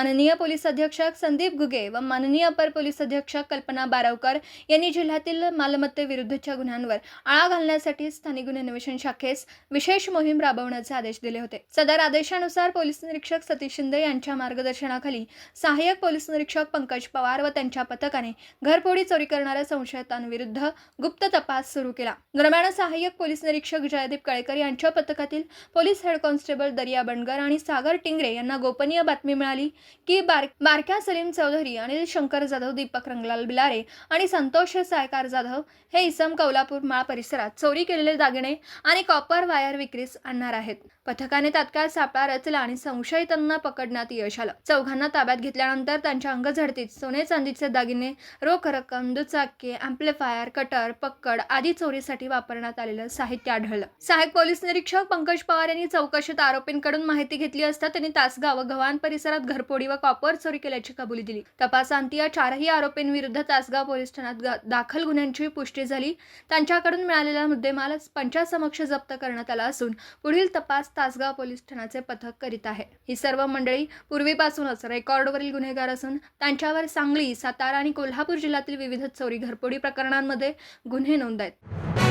माननीय पोलीस अधीक्षक संदीप घुगे व माननीय अपर पोलीस अधीक्षक कल्पना बारावकर यांनी जिल्ह्यातील मालमत्तेविरुद्धच्या गुन्ह्यांवर आळा घालण्यासाठी स्थानिक गुन्हे अन्वेषण शाखेस विशेष मोहीम राबवण्याचे आदेश दिले होते. सदर आदेशानुसार पोलीस निरीक्षक सतीश शिंदे यांच्या मार्गदर्शनाखाली सहाय्यक पोलीस निरीक्षक पंकज पवार व त्यांच्या पथकाने घरफोडी चोरी करणाऱ्या संशयितांविरुद्ध गुप्त तपास सुरू केला. दरम्यान सहाय्यक पोलीस निरीक्षक जयदीप कळेकर यांच्या पथकातील पोलीस हेड कॉन्स्टेबल दरिया बंडगर आणि सागर टिंगरे यांना गोपनीय बातमी मिळाली. की बार बारक्या सलीम चौधरी अनिल शंकर जाधव दीपक रंगलाल बिलारे आणि संतोष सायकार जाधव हे इसम कौलापूर माळ परिसरात चोरी केलेले दागिने आणि कॉपर वायर विक्रीस आणणार आहेत. पथकाने तात्काळ सापळा रचला आणि संशयितांना पकडण्यात यश आलं. चौघांना ताब्यात घेतल्यानंतर त्यांच्या अंगझडतीत सोने चांदीचे दागिने रोख रक्कम दुचाकी अँप्लिफायर कटर पक्कड आदी चोरीसाठी वापरण्यात आलेलं साहित्य आढळलं. सहाय्यक पोलीस निरीक्षक पंकज पवार यांनी चौकशीत आरोपींकडून माहिती घेतली असता त्यांनी तासगाव गव्हाण परिसरात घरफोडी व कॉपर चोरी केल्याची कबुली दिली. तपासांती या चारही आरोपींविरुद्ध तासगाव पोलीस ठाण्यात दाखल गुन्ह्यांची पुष्टी झाली. त्यांच्याकडून मिळालेला मुद्देमाल पंचासमक्ष जप्त करण्यात आला असून पुढील तपास तासगाव पोलीस ठाण्याचे पथक करीत आहे. ही सर्व मंडळी पूर्वीपासूनच रेकॉर्डवरील गुन्हेगार असून त्यांच्यावर सांगली सातारा आणि कोल्हापूर जिल्ह्यातील विविध चोरी घरपोडी प्रकरणांमध्ये गुन्हे नोंद आहेत.